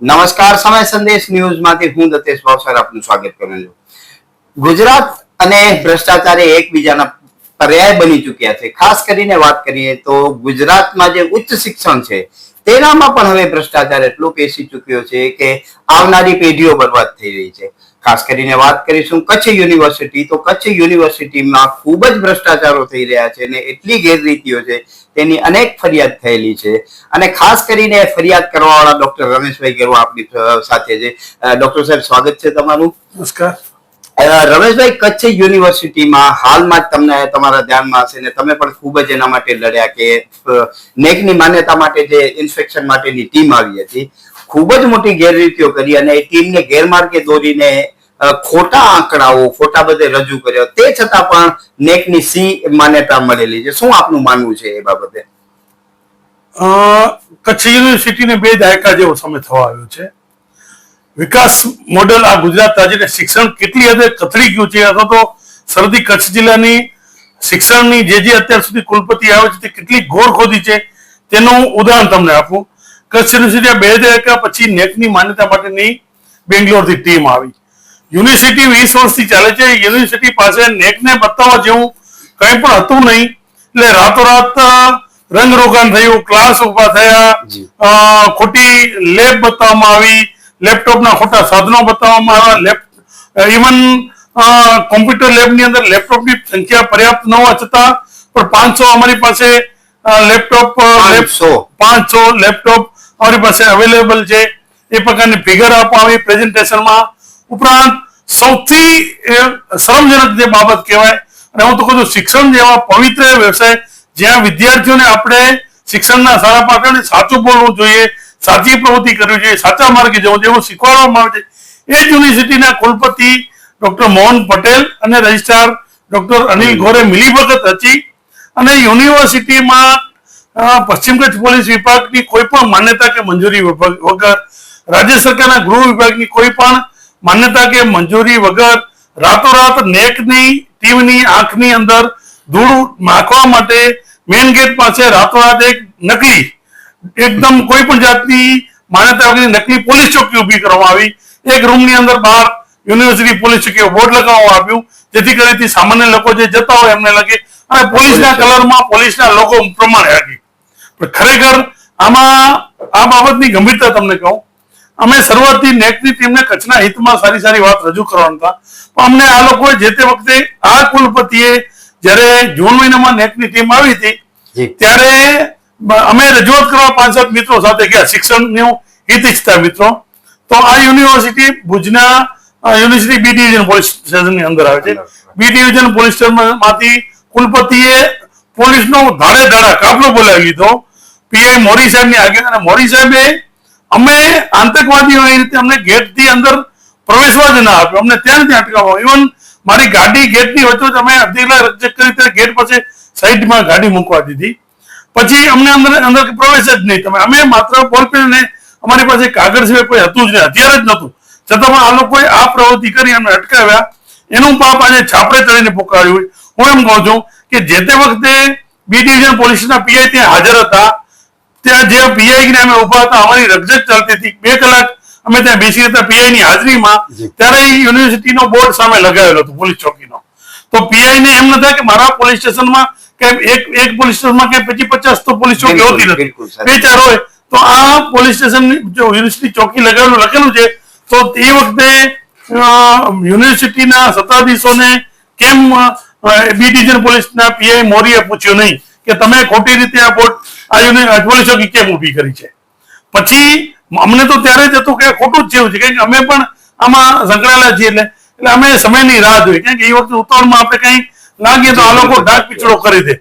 નમસ્કાર, સમય સંદેશ ન્યૂઝમાંથી હું દતેશ ભાવસર આપનું સ્વાગત કરું છું. ગુજરાત અને ભ્રષ્ટાચાર એકબીજાના પર્યાય બની ચૂક્યા છે. ખાસ કરીને વાત કરીએ તો ગુજરાતમાં જે ઉચ્ચ શિક્ષણ છે, તેનામાં પણ હવે ભ્રષ્ટાચાર એટલો પેસી ચૂક્યો છે કે આવનારી પેઢીઓ બરબાદ થઈ રહી છે. ખાસ કરીને વાત કરીશું કચ્છ યુનિવર્સિટી તો કચ્છ યુનિવર્સિટીમાં ખૂબ જ ભ્રષ્ટાચારો થઈ રહ્યા છે અને એટલી ગેરરીતિઓ છે તેની અનેક ફરિયાદ થયેલી છે. અને ખાસ કરીને ફરિયાદ કરવાવાળા ડોક્ટર રમેશભાઈ ગેરવા આપણી સાથે છે. ડોક્ટર સાહેબ સ્વાગત છે તમારું. નમસ્કાર. રમેશભાઈ કચ્છ યુનિવર્સિટીમાં હાલમાં જ તમને તમારા ધ્યાનમાં હશે ને તમે પણ ખૂબ જ એના માટે લડ્યા કે નેકની માન્યતા માટે જે ઇન્સ્પેક્શન માટેની ટીમ આવી હતી ખૂબ જ મોટી ગેરરીતિઓ કરી અને એ ટીમને ગેરમાર્ગે દોરીને ખોટા આંકડાઓ, ખોટા બધે રજૂ કર્યો. તે છતાં પણ નેકની સી માન્યતા મળેલી છે. શું આપનું માનવું છે એ બાબતે? કચ્છ યુનિવર્સિટીને બે દાયકા જેવો સમય થવા આવ્યો છે. વિકાસ મોડેલ આ ગુજરાત રાજ્યને શિક્ષણ કેટલી હદે કથળી ગયું છે અથવા તો સરહદી કચ્છ જિલ્લાની શિક્ષણની જે જે અત્યાર સુધી કુલપતિ આવે છે તે કેટલી ઘોર ખોદી છે તેનું ઉદાહરણ તમને આપું. કચ્છ યુનિવર્સિટી બે દાયકા પછી નેકની માન્યતા માટેની બેંગ્લોરથી ટીમ આવી. યુનિવર્સિટી વીસ વર્ષથી ચાલે છે. યુનિવર્સિટી પાસે નેકને બતાવવા જેવું કંઈ પણ હતું નહીં. એટલે રાતોરાત રંગરોગાન થયું ક્લાસ ઊભા થયા. ખોટી લેબ બતાવવામાં આવી. લેપટોપના ખોટા સાધનો બતાવવામાં આવ્યા. લેપ ઇવન કોમ્પ્યુટર લેબની અંદર લેપટોપની સંખ્યા પર્યાપ્ત ન હોવા છતાં પણ પાંચસો અમારી પાસે લેપટોપ. પાંચસો લેપટોપ અમારી પાસે અવેલેબલ છે. એ પ્રકારની ફિગર આપવામાં આવી. પ્રેઝન્ટેશનમાં ઉપરાંત સૌથી શરમજનક જે બાબત કહેવાય, અને હું તો કહું છું શિક્ષણ જેવા પવિત્ર વ્યવસાય જ્યાં વિદ્યાર્થીઓને આપણે શિક્ષણના સારા પાઠને સાચું બોલવું જોઈએ, સાચી પ્રવૃત્તિ કરવી જોઈએ, સાચા માર્ગે જવું એવું શીખવાડવામાં આવે છે. એ જ યુનિવર્સિટીના કુલપતિ ડોક્ટર મોહન પટેલ અને રજિસ્ટ્રાર ડોક્ટર અનિલ ગોરે મિલીભગત હતી અને યુનિવર્સિટીમાં પશ્ચિમ કચ્છ પોલીસ વિભાગની કોઈ પણ માન્યતા કે મંજૂરી વગર રાજ્ય સરકારના ગૃહ વિભાગની કોઈ પણ માન્યતા કે મંજૂરી વગર રાતોરાત નેકની ટીમની આંખની અંદર ધૂળ નાખવા માટે મેઇન ગેટ પાસે રાતોરાત એક નકલી, એકદમ કોઈ પણ જાતની માન્યતા વગરની નકલી પોલીસ ચોકી ઊભી કરવામાં આવી. એક રૂમની અંદર બહાર યુનિવર્સિટી પોલીસ ચોકી બોર્ડ લગાવવામાં આવ્યું, જેથી કરીને સામાન્ય લોકો જે જતા હોય એમને લાગે અને પોલીસના કલરમાં પોલીસના લોકો પ્રમાણે લાગે પણ ખરેખર આમાં આ બાબતની ગંભીરતા તમને કહું અમે શરૂઆતથી નેકની ટીમને કચ્છના હિતમાં સારી સારી વાત રજૂ કરવાના હતા. પણ અમને આ લોકોએ જે તે વખતે આ કુલપતિએ જ્યારે જૂન મહિનામાં નેકની ટીમ આવી હતી ત્યારે અમે રજૂઆત કરવા પાંચ સાત મિત્રો સાથે ગયા શિક્ષણનું હિત ઇચ્છતા મિત્રો. તો આ યુનિવર્સિટી ભુજના યુનિવર્સિટી બી ડિવિઝન પોલીસ સ્ટેશનની અંદર આવે છે. બી ડિવિઝન પોલીસ સ્ટેશનમાંથી કુલપતિએ પોલીસનો ધારે ધારા કાફલો બોલાવી લીધો. પીઆઈ મોરી સાહેબની આગળ અને મોરી સાહેબે અમે આતંકવાદીઓ એ રીતે અમને ગેટથી અંદર પ્રવેશવા જ ના આપ્યો. અમને ત્યાં ત્યાં અટકાવવા. ઇવન મારી ગાડી ગેટની વચ્ચે અમે અડધી કલાક કરી ત્યારે ગેટ પછી સાઈડમાં ગાડી મૂકવા દીધી. પછી અમને અંદર અંદર પ્રવેશ જ નહીં. તમે અમે માત્ર બોલપેન ને અમારી પાસે કાગળ સિવાય કોઈ હતું જ નહીં. અત્યારે જ નહોતું. છતાં આ લોકોએ આ પ્રવૃત્તિ કરી અમને અટકાવ્યા. એનું પાપ આજે છાપરે ચડીને પોકાર્યું હું એમ કહું છું કે જે તે વખતે બી ડિવિઝન પોલીસના પીઆઈ ત્યાં હાજર હતા ત્યાં જે પીઆઈ ને અમે ઊભા હતા અમારી રકઝક ચાલતી હતી. બે કલાક અમે ત્યાં બેસી હતા પીઆઈ ની હાજરીમાં. ત્યારે યુનિવર્સિટીનો બોર્ડ સામે લગાવેલો હતો પોલીસ ચોકીનો. તો પીઆઈ ને એમ ન થાય કે મારા પોલીસ સ્ટેશનમાં કે એક એક પોલીસ સ્ટેશનમાં કે પછી પચાસ તો પોલીસ ચોકી હોતી નથી. બે ચાર હોય તો આ પોલીસ સ્ટેશન જો યુનિવર્સિટી ચોકી લગાવેલું લખેલું છે તો તે વખતે યુનિવર્સિટીના સત્તાધીશોને કેમ બી ડિવિઝન પોલીસના પીઆઈ મોરીએ પૂછ્યું નહીં કે તમે ખોટી રીતે આ બોર્ડ આ યુનિ પોલીસ ચોકી કેમ ઊભી કરી છે? પછી અમને તો ત્યારે જ હતું કે ખોટું જ જેવું છે કે અમે પણ આમાં સંકળાયેલા છીએ એટલે એટલે અમે સમયની રાહ જોઈ. કારણ કે એ વખતે ઉતાવળમાં આપણે કંઈ લાગીએ તો આ લોકો ડાક પીછડો કરી દે.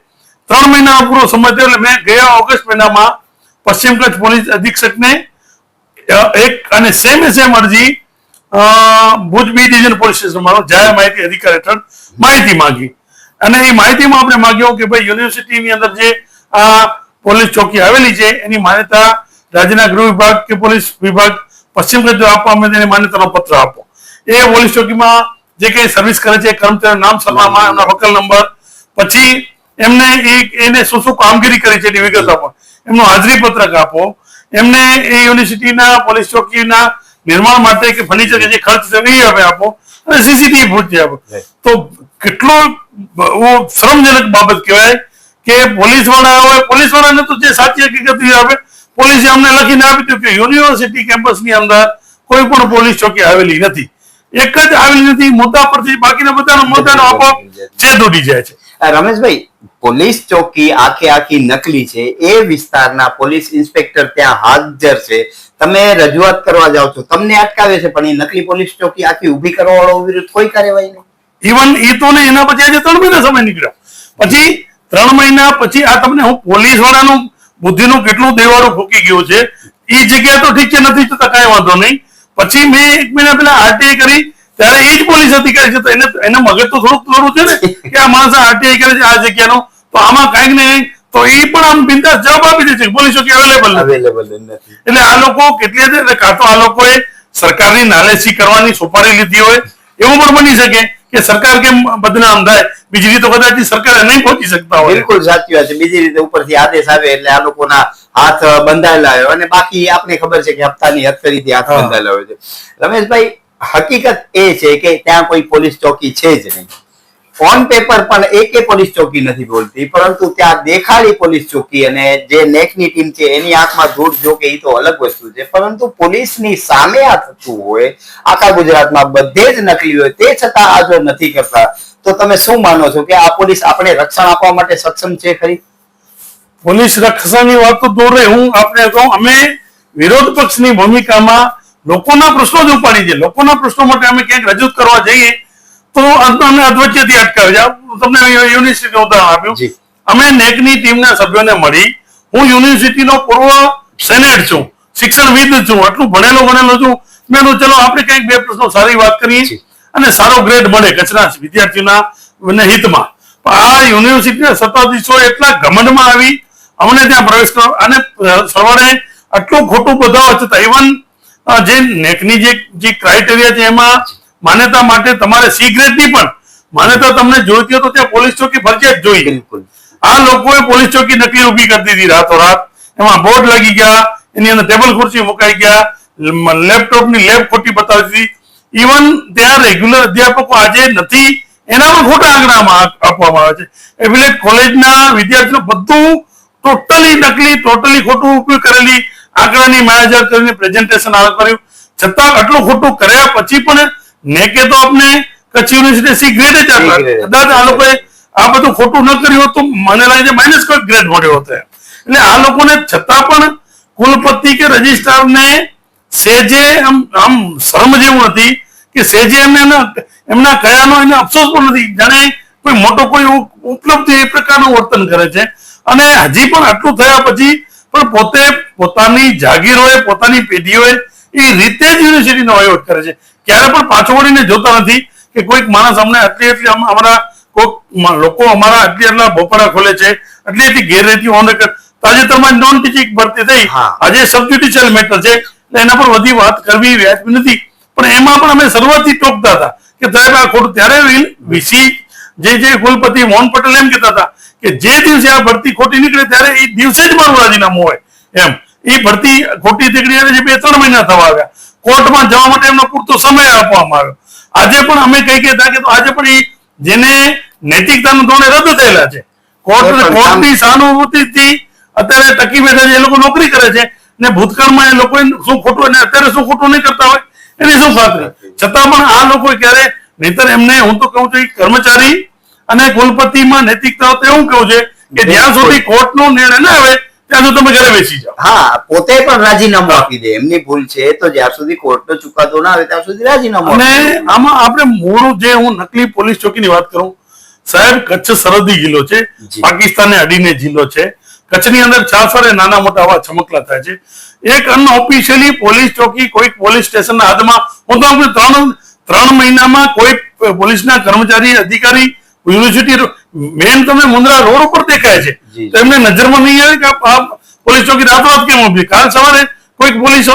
ત્રણ મહિના પૂરો સમય થયો એટલે મેં ગયા ઓગસ્ટ મહિનામાં પશ્ચિમ કચ્છ પોલીસ અધિક્ષકને એક અને સેમ સેમ અરજી અ, ભુજ બી ડિવિઝન પોલીસ સ્ટેશનમાં જાહેર માહિતી અધિકાર હેઠળ માહિતી માંગી. અને એ માહિતીમાં આપણે માંગ્યો કે ભાઈ યુનિવર્સિટીની અંદર જે આ પોલીસ ચોકી આવેલી છે. એની માન્યતા રાજ્યના ગૃહ વિભાગ કે પોલીસ વિભાગ પશ્ચિમ કચ્છ આપવા અમે તેને માન્યતાનો પત્ર આપો. એ પોલીસ ચોકીમાં જે કંઈ સર્વિસ કરે છે કર્મચારી નામ સરનામા એમના વકલ નંબર પછી એમને એ એને શું શું કામગીરી કરી છે એની વિગત આપો એમનો હાજરી પત્રક આપો. એમને એ યુનિવર્સિટીના પોલીસ ચોકીના નિર્માણ માટે કે ફર્નિચર કે જે ખર્ચ છે એ હવે આપો અને સીસીટીવી ફૂટતી આપો. તો કેટલો શરમજનક બાબત કહેવાય. કે પોલીસવાળા હોય પોલીસ વાળાને તો જે સાચી હકીકત આપે પોલીસે અમને લખીને આપી દીધું કે યુનિવર્સિટી કેમ્પસની અંદર કોઈ પણ પોલીસ ચોકી આવેલી નથી. એક જ આવેલી નથી મુદ્દા પરથી બાકીના બધાના મુદ્દાનો આપોઆપ જે ઉડી જાય છે. રમેશભાઈ પોલીસ ચોકી આખે આખી નકલી છે એ વિસ્તારના પોલીસ ઇન્સ્પેક્ટર ત્યાં હાજર છે. તમે રજૂઆત કરવા જાઓ છો તમને અટકાવે છે પણ એ નકલી પોલીસ ચોકી આખી ઊભી કરવા વાળો વિરુદ્ધ કોઈ કાર્યવાહી નહીં. ઇવન એ તો ને એના પછી આજે ત્રણ મહિના સમય નીકળ્યો. પછી ત્રણ મહિના પછી આ તમને હું પોલીસ વાળાનું બુદ્ધિનું કેટલું દેવાળું ફૂકી ગયું છે એ જગ્યા તો ઠીક છે નથી થતા કાંઈ વાંધો નહીં. પછી મેં એક મહિના પહેલા આરટીઆઈ કરી ત્યારે એ જ પોલીસ અધિકારી છે તો એને એને મગજ તો થોડુંક થોડું છે ને કે આ માણસ આરટીઆઈ કરે છે આ જગ્યાનો. તો આમાં કાંઈક ને કાંઈક તો એ પણ આમ બિંદાસ જવાબ આપી દે છે પોલીસો કે અવેલેબલ નથી. અવેલેબલ નથી. એટલે આ લોકો કેટલી કાં તો આ લોકોએ સરકારની નાલેસી કરવાની સોપારી લીધી હોય એવું પણ બની શકે. કે સરકાર કેમ બદનામ થાય? બીજી રીતે કદાચ સરકાર નહીં પહોંચી શકતા હોય. બિલકુલ સાચી વાત છે. બીજી રીતે ઉપરથી આદેશ આવે એટલે આ લોકોના હાથ બંધાયેલા હોય. અને બાકી આપને ખબર છે કે હપ્તાની હથકડીથી હાથ. બંધાયેલા હોય છે. રમેશભાઈ હકીકત એ છે કે ત્યાં કોઈ પોલીસ ચોકી છે જ નહીં. ઓન પેપર પણ એકે પોલીસ ચોકી નથી બોલતી, પરંતુ ત્યાં દેખાડી પોલીસ ચોકી અને જે નેકની ટીમ છે એની આંખમાં ધૂળ જો કે એ તો અલગ વસ્તુ છે. પરંતુ પોલીસની સામે આ થતું હોય, આખા ગુજરાતમાં બધે જ નકલી હોય, તે છતાં આ જો નથી કરતા, તો તમે શું માનો છો કે આ પોલીસ આપણે રક્ષણ આપવા માટે સક્ષમ છે ખરી? પોલીસ રક્ષણની વાત તો દૂર, હું આપણે કહું, અમે વિરોધ પક્ષની ભૂમિકામાં લોકોના પ્રશ્નો જ ઉપાડી છે. લોકોના પ્રશ્નો માટે અમે ક્યાંક રજૂ કરવા જઈએ તો અમને અધવચ્ચેથી અટકાવે આ તમને યુનિવર્સિટી ઉદાહરણ આપ્યું. અમે નેકની ટીમના સભ્યોને મળી. હું યુનિવર્સિટીનો પૂર્વ સેનેટ છું. શિક્ષણવિદ છું. આટલું ભણેલો ભણેલો છું. મેં ચલો આપણે કંઈક બે પ્રશ્નો સારી વાત કરીએ. અને સારો ગ્રેડ મળે કચ્છના વિદ્યાર્થીઓના હિતમાં આ યુનિવર્સિટીના સત્તાધીશો એટલા ઘમંડમાં આવી. અમને ત્યાં પ્રવેશ કરો અને સવારે આટલું ખોટું બધાવા છતાં ઇવન જે નેકની જે જે ક્રાઇટેરિયા છે એમાં માન્યતા માટે તમારે સી ગ્રેડની પણ માન્યતા તમને જોઈતી તો ત્યાં પોલીસ ચોકી ફરજિયાત જોઈએ બિલકુલ. આ લોકોએ પોલીસ ચોકી નકલી ઊભી કરી દીધી રાતોરાત. એમાં બોર્ડ લાગી ગયા એની અંદર ટેબલ ખુરશી મુકાઈ ગયા લેપટોપની લેબ ખોટી બતાવી દીધી. ઇવન ત્યાં રેગ્યુલર અધ્યાપકો આજે નથી એના પણ ખોટા આંકડામાં આપવામાં આવે છે. એટલે કોલેજના વિદ્યાર્થીઓ બધું ટોટલી નકલી ટોટલી ખોટું ઉપયોગ કરેલી આંકડાની માયાજાર કરીને પ્રેઝન્ટેશન આવે કર્યું. છતાં આટલું ખોટું કર્યા પછી પણ નેકે તો આપણે કચ્છ યુનિવર્સિટી સી ગ્રેડ જ grade. કદાચ આ લોકોએ આ બધું ખોટું ન કર્યું હોત મને લાગે છે માઇનસ કોઈ ગ્રેડ મળ્યો હતો એટલે આ લોકોને છતાં પણ કુલપતિ કે રજિસ્ટ્રારને સેજે આમ આમ શરમ જેવું નથી કે સેજે એમને એના- એમના કયાનો એને અફસોસ પણ નથી. જાણે કોઈ મોટો કોઈ ઉપલબ્ધ એ પ્રકારનું વર્તન કરે છે. અને હજી પણ આટલું થયા પછી પણ પોતે પોતાની જાગીરોએ પોતાની પેઢી હોય એ રીતે જ યુનિવર્સિટીનો વહીવટ કરે છે. ક્યારે પણ પાછો વળીને જોતા નથી કે કોઈક માણસ અમને આટલી એટલી અમારા કોઈક લોકો અમારા આટલી આટલા બોપડા ખોલે છે આટલી એટલી ગેરરીતિ ઓન રેકર્ડ તાજેતરમાં નોન ટીચિંગ ભરતી થઈ. આજે સબજ્યુડિશિયલ મેટર છે. એના પર બધી વાત કરવી વ્યાજબી નથી. પણ એમાં પણ અમે શરૂઆતથી ટોકતા હતા કે સાહેબ આ ખોટું ત્યારે વીસી જે જે કુલપતિ મોહન પટેલ એમ કહેતા હતા કે જે દિવસે આ ભરતી ખોટી નીકળે ત્યારે એ દિવસે જ મારું રાજીનામું હોય એમ. એ ભરતી ખોટી દીકરી જે બે ત્રણ મહિના થવા આવ્યા. કોર્ટમાં જવા માટે એમનો પૂરતો સમય આપવામાં આવ્યો. આજે પણ અમે કહી કહેતા કે આજે પણ એ જેને નૈતિકતાનું ધોરણે રદ થયેલા છે. કોર્ટ કોર્ટની સહાનુભૂતિથી અત્યારે ટકી બેઠા છે એ લોકો નોકરી કરે છે ને ભૂતકાળમાં એ લોકો શું ખોટું અને અત્યારે શું ખોટું નહીં કરતા હોય એની શું ખાતરી? છતાં પણ આ લોકો ક્યારે નહીતર એમને હું તો કહું છું કર્મચારી અને કુલપતિમાં નૈતિકતા હોય તો એવું કહું છે કે જ્યાં સુધી કોર્ટનો નિર્ણય ના આવે ત્યાં સુધી તમે ઘરે બેસી જાઓ. હા પોતે પણ રાજીનામું આપી દે. એમની ભૂલ છે તો જ્યાં સુધી કોર્ટનો ચુકાદો ના આવે ત્યાં સુધી રાજીનામું અને આમાં આપણે મૂળ જે હું નકલી પોલીસ ચોકીની વાત કરું સાહેબ કચ્છ સરહદી જિલ્લો છે પાકિસ્તાનને અડીને જિલ્લો છે. કચ્છની અંદર છાસવારે નાના મોટા આવા ચમકલા થાય છે. એક અનઓફિશિયલી પોલીસ ચોકી કોઈક પોલીસ સ્ટેશનના હાથમાં હું તો આપણે ત્રણ ત્રણ મહિનામાં કોઈ પોલીસના કર્મચારી અધિકારી યુનિવર્સિટી મેન તમને મુંદ્રા રોડ ઉપર દેખાય છે. તો એમને નજરમાં નહીં આવે કે આ- પોલીસ ચોકી રાતોરાત કેમ ઊભી? કાલ સવારે કોઈક પોલીસ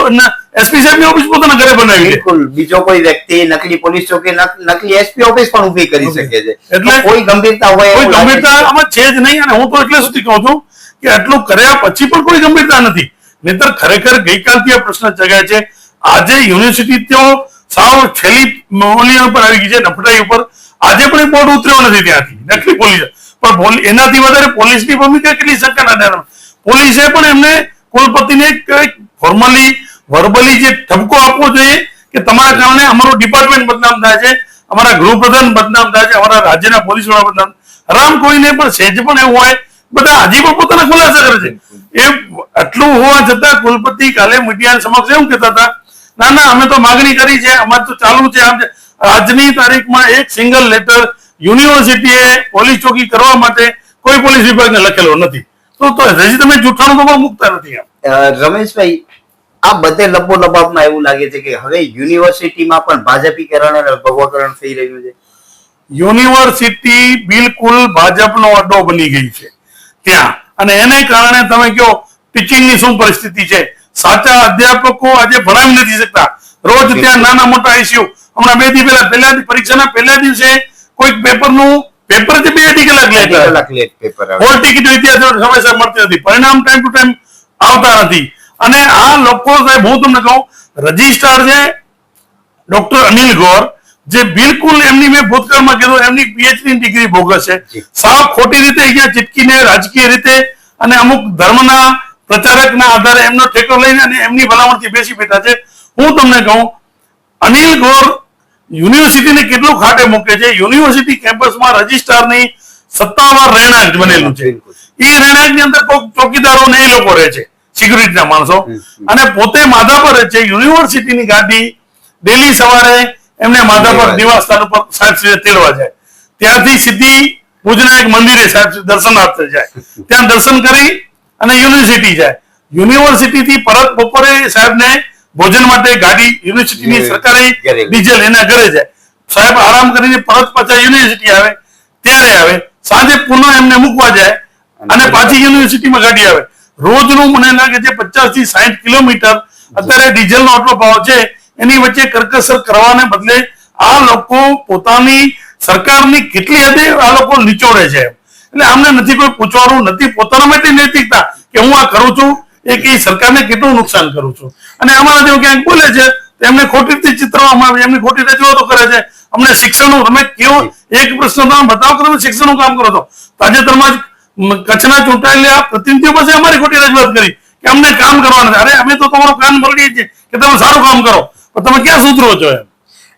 એસપી સાહેબની ઓફિસ પોતાના ઘરે બનાવી બિલકુલ. બીજો કોઈ વ્યક્તિ નકલી પોલીસ ચોકી નકલી એસપી ઓફિસ પણ ઊભી કરી શકે છે. એટલે કોઈ ગંભીરતા હોય કોઈ ગંભીરતા આમાં છે જ નહીં અને હું તો એટલે સુધી કહું છું કે આટલું કર્યા પછી પણ કોઈ ગંભીરતા નથી. નહીતર ખરેખર ગઈકાલથી આ પ્રશ્ન જગાય છે. આજે યુનિવર્સિટી તેઓ સાવ છેલ્લી ઓલી ઉપર આવી ગઈ છે નફટાઈ ઉપર. આજે પણ બોર્ડ ઉતર્યો નથી ત્યાંથી. નકલી પોલીસ. પણ એનાથી વધારે પોલીસની ભૂમિકા કેટલી શંકાના પોલીસે પણ એમને કુલપતિને ફોર્મલી વર્બલી જે ઠપકો આપવો જોઈએ કે તમારા કારણે અમારું ડિપાર્ટમેન્ટ બદનામ થાય છે, અમારા ગૃહપ્રધાન બદનામ થાય છે, અમારા રાજ્યના પોલીસ વડા બદનામ. રામ કોઈને પણ, સહેજ પણ એવું હોય, બધા હજી પણ પોતાના ખુલાસા કરે છે. એ આટલું હોવા છતાં કુલપતિ કાલે મીડિયા સમક્ષ એવું કહેતા હતા, ના ના, અમે તો માગણી કરી છે, અમારે તો ચાલુ છે, આમ છે. આજની તારીખમાં એક સિંગલ લેટર યુનિવર્સિટીએ પોલીસ ચોકી કરવા માટે કોઈ પોલીસ વિભાગને લખેલો નથી. તો તો હજી તમે જૂઠાણું તો મૂકતા નથી રમેશભાઈ આ બધે લબો લબાબમાં એવું લાગે છે કે હવે યુનિવર્સિટીમાં પણ ભાજપીકરણ અને ભગવાકરણ થઈ રહ્યું છે. યુનિવર્સિટી બિલકુલ ભાજપનો અડ્ડો બની ગઈ છે. ત્યાં અને એને કારણે તમે કહો ટીચિંગની શું પરિસ્થિતિ છે? સાચા અધ્યાપકો આજે ભણાવી નથી શકતા. રોજ ત્યાં નાના મોટા ઇસ્યુ હમણાં બે દી પહેલા પહેલા પરીક્ષાના પહેલા દિવસે કોઈક પેપરનું પેપરથી બે અઢી કલાક લેટ. કલાક લેટ પેપર હોલ ટિકિટ વિદ્યાર્થીઓ સમયસર મળતી નથી. પરિણામ ટાઈમ ટુ ટાઈમ આવતા નથી. અને આ લોકો સાહેબ હું તમને કહું રજિસ્ટ્રાર છે ડોક્ટર અનિલ ગોર જે બિલકુલ એમની મેં ભૂતકાળમાં કીધું એમની પીએચડી ડિગ્રી ભોગસ છે. સાવ ખોટી રીતે અહીંયા ચીટકીને રાજકીય રીતે અને અમુક ધર્મના પ્રચારકના આધારે એમનો ઠેકો લઈને અને એમની ભલામણથી બેસી બેઠા છે. હું તમને કહું અનિલ ગોર યુનિવર્સિટીને કેટલું ખાટે મૂકે છે? યુનિવર્સિટી કેમ્પસમાં રજિસ્ટ્રારની સત્તાવાર રહેણાંક બનેલું છે. એ રહેણાંકની અંદર ચોકીદારો ને એ લોકો રહે છે સિક્યુરિટીના માણસો. અને પોતે માધાપર રહે છે. યુનિવર્સિટીની ગાડી ડેલી સવારે એમને માધાપર પર નિવાસ સ્થાન ઉપર સાહેબ શ્રી તેડવા જાય. ત્યાંથી સીધી ભુજના એક મંદિરે સાહેબ શ્રી દર્શનાર્થે જાય. ત્યાં દર્શન કરી અને યુનિવર્સિટી જાય. યુનિવર્સિટી થી પરત બપોરે સાહેબને ભોજન માટે ગાડી યુનિવર્સિટીની સરકારી ડીઝલ એના ઘરે જાય સાહેબ આરામ કરીને પરત પાછા યુનિવર્સિટી આવે ત્યારે આવે. સાંજે પુનઃ એમને મૂકવા જાય અને પાછી યુનિવર્સિટીમાં ગાડી આવે. રોજનું મને લાગે છે પચાસથી સાહીઠ કિલોમીટર અત્યારે ડીઝલનો આટલો ભાવ છે એની વચ્ચે કરકસર કરવાને બદલે આ લોકો પોતાની સરકારની કેટલી હદે આ લોકો નીચોડે છે એટલે આમને નથી કોઈ પૂછવાનું નથી પોતાના માટે નૈતિકતા કે હું આ કરું છું એ સરકારને કેટલું નુકસાન કરું છું? અને અમારા જેવું ક્યાંક બોલે છે એમને ખોટી રીતે ચિતરવામાં આવે, એમની ખોટી રજૂઆતો કરે છે. અમને શિક્ષણનું, તમે કેવો એક પ્રશ્ન તમે બતાવો કે તમે શિક્ષણનું કામ કરો છો? તાજેતરમાં જ કચ્છના ચૂંટાયેલા પ્રતિનિધિઓ પાસે અમારી ખોટી રજૂઆત કરી કે અમને કામ કરવાનું અરે, અમે તો તમારું કામ ભરીએ છીએ કે તમે સારું કામ કરો. પણ તમે ક્યાં સુધરો છો એમ?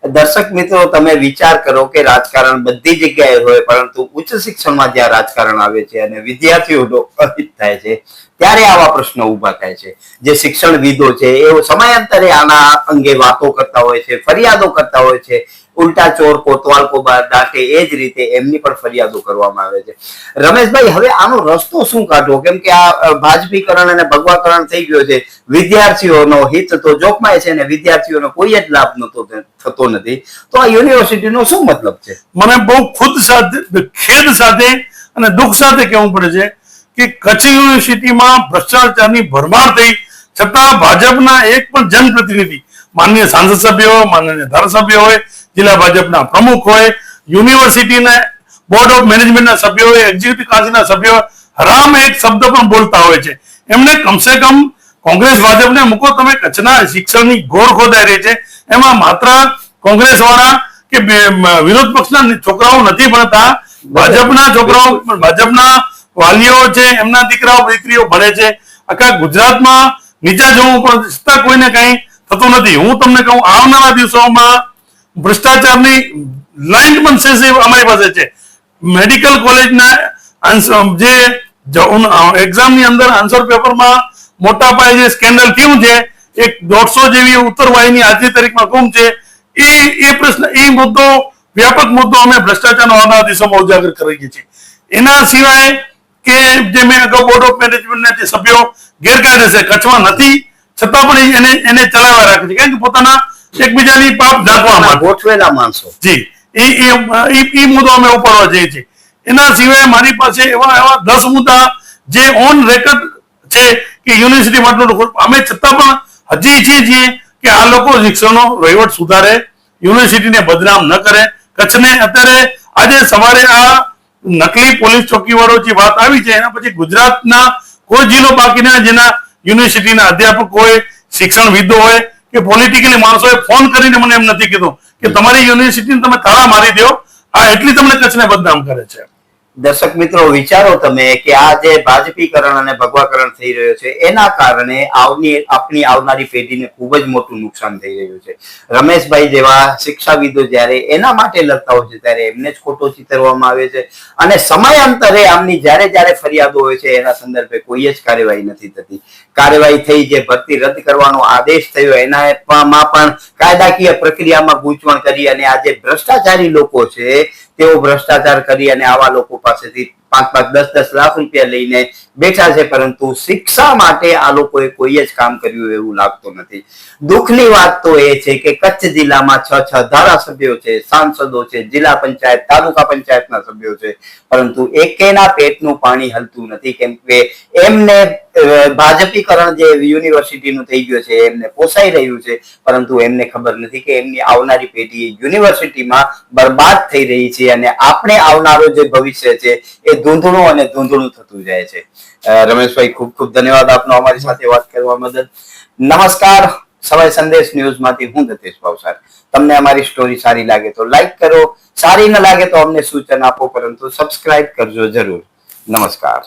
દર્શક મિત્રો, તમે વિચાર કરો કે રાજકારણ બધી જગ્યાએ હોય, પરંતુ ઉચ્ચ શિક્ષણમાં જ્યાં રાજકારણ આવે છે અને વિદ્યાર્થીઓ અહિત થાય છે, ત્યારે આવા પ્રશ્નો ઊભા થાય છે. જે શિક્ષણવિદો છે એ સમયાંતરે આના અંગે વાતો કરતા હોય છે, ફરિયાદો કરતા હોય છે. ઉલટા ચોર, કોતવાલ કો દાટે એ જ રીતે એમની પણ ફરિયાદો કરવામાં આવે છે. રમેશભાઈ, હવે આનો રસ્તો શું કાઢવો? કેમ કે આ ભાજપીકરણ અને ભગવાકરણ થઈ ગયો છે. વિદ્યાર્થીઓનો હિત તો જોખમાય છે અને વિદ્યાર્થીઓનો કોઈ જ લાભ નતો થતો નથી. તો આ યુનિવર્સિટીનો શું મતલબ છે? મને બહુ ખુદ સાથે, ખેદ સાથે અને દુઃખ સાથે કહેવું પડે છે કે કચ્છ યુનિવર્સિટીમાં ભ્રષ્ટાચારની ભરમાર થઈ, છતાં ભાજપના એક પણ જનપ્રતિનિધિ, માનનીય સાંસદ સભ્ય હોય, માનનીય ધારાસભ્ય હોય જિલ્લા ભાજપના પ્રમુખ હોય, યુનિવર્સિટીના બોર્ડ ઓફ મેનેજમેન્ટના સભ્યો હોય એક્ઝિક્યુટિવ કાઉન્સિલના સભ્યો હરામ એક શબ્દ પણ બોલતા હોય છે. એમને કમસે કમ કોંગ્રેસ ભાજપને મૂકો, તમે કચ્છના શિક્ષણની ઘોર ખોદાઈ રહી છે. એમાં માત્ર કોંગ્રેસ વાળા કે વિરોધ પક્ષના છોકરાઓ નથી ભણતા. ભાજપના છોકરાઓ ભાજપના વાલીઓ છે, એમના દીકરાઓ, દીકરીઓ ભણે છે. આખા ગુજરાતમાં નીચા જવું પણ છતાં કોઈને કઈ થતું નથી. હું તમને કહું, આવનારા દિવસોમાં ભ્રષ્ટાચારની લાઇન પણ અમારી પાસે છે. મેડિકલ કોલેજના જે એક્ઝામની અંદર આન્સર પેપરમાં મોટા પાયે જે સ્કેન્ડલ થયું છે, એક દોઢસો જેવી ઉત્તરવાહીની આજની તારીખમાં ગુમ છે. એ એ પ્રશ્ન એ મુદ્દો, વ્યાપક મુદ્દો અમે ભ્રષ્ટાચારનો આવનારા દિવસોમાં ઉજાગર કરીએ છીએ. એના સિવાય કે જે મેં અગાઉ બોર્ડ ઓફ મેનેજમેન્ટના જે સભ્યો ગેરકાયદેસર કચ્છમાં નથી, છતાં પણ એને એને ચલાવવા રાખે છે. કારણ કે પોતાના એકબીજાની પાપ ઢાંકવા માટે ગોઠવેલા માણસો. જી. એ એ મુદ્દો અમે ઉપાડવા જઈએ છીએ. એના સિવાય મારી પાસે એવા એવા દસ મુદ્દા જે ઓન રેકર્ડ છે કે યુનિવર્સિટી માટે અમે છતાં પણ હજી ઈચ્છીએ છીએ કે આ લોકો શિક્ષણનો વહીવટ સુધારે યુનિવર્સિટીને બદનામ ન કરે. કચ્છને અત્યારે આજે સવારે આ નકલી પોલીસ ચોકીવાળો જે વાત આવી છે એના પછી ગુજરાતના કોઈ જિલ્લો બાકીના જેના યુનિવર્સિટીના અધ્યાપક હોય શિક્ષણવિદો હોય કે પોલિટિકલી માણસોએ ફોન કરીને મને એમ નથી કીધું કે તમારી યુનિવર્સિટીને તમે તાળા મારી દો. આ એટલી તમને કચ્છને બદનામ કરે છે. દર્શક મિત્રો, વિચારો તમે કે આ જે ભાજપીકરણ અને ભગવાકરણ થઈ રહ્યો છે, એના કારણે આવની આપણી આવનારી પેઢીને ખૂબ જ મોટું નુકસાન થઈ રહ્યું છે. રમેશભાઈ જેવા શિક્ષાવિદો જ્યારે એના માટે લડતા હોય છે, ત્યારે એમને જ ખોટો ચિતરવામાં આવે છે. અને સમયાંતરે આમની જ્યારે જ્યારે ફરિયાદો હોય છે, એના સંદર્ભે કોઈ જ કાર્યવાહી નથી થતી. કાર્યવાહી થઈ જે ભરતી રદ કરવાનો આદેશ થયો એનામાં પણ કાયદાકીય પ્રક્રિયામાં ગૂંચવણ કરી અને આ જે ભ્રષ્ટાચારી લોકો છે, તેઓ ભ્રષ્ટાચાર કરી અને આવા લોકો পাশে પાંચ પાંચ દસ દસ લાખ રૂપિયા લઈને બેઠા છે, પરંતુ શિક્ષા માટે આ લોકોએ કોઈ જ કામ કર્યું એવું લાગતું નથી. દુઃખની વાત તો એ છે કે કચ્છ જિલ્લામાં છ છ ધારાસભ્યો છે, સાંસદો છે, જિલ્લા પંચાયત, તાલુકા પંચાયતના સભ્યો છે, પરંતુ એકેના પેટનું પાણી હલતું નથી. કેમ કે એમને ભાજપીકરણ જે યુનિવર્સિટીનું થઈ ગયું છે, એમને પોસાઈ રહ્યું છે, પરંતુ એમને ખબર નથી કે એમની આવનારી પેઢી યુનિવર્સિટીમાં બરબાદ થઈ રહી છે અને આપણે આવનારો જે ભવિષ્ય છે, એ ધૂંધળું અને ધૂંધળું થતું જાય છે. રમેશભાઈ, ખૂબ ખૂબ ધન્યવાદ આપનો અમારી સાથે વાત કરવા બદલ. નમસ્કાર. સવાય સંદેશ ન્યૂઝમાંથી હું દતેશ ભાવસાર. તમને અમારી સ્ટોરી સારી લાગે તો લાઈક કરો. સારી ન લાગે તો અમને સૂચન આપો, પરંતુ સબસ્ક્રાઇબ કરજો જરૂર. નમસ્કાર.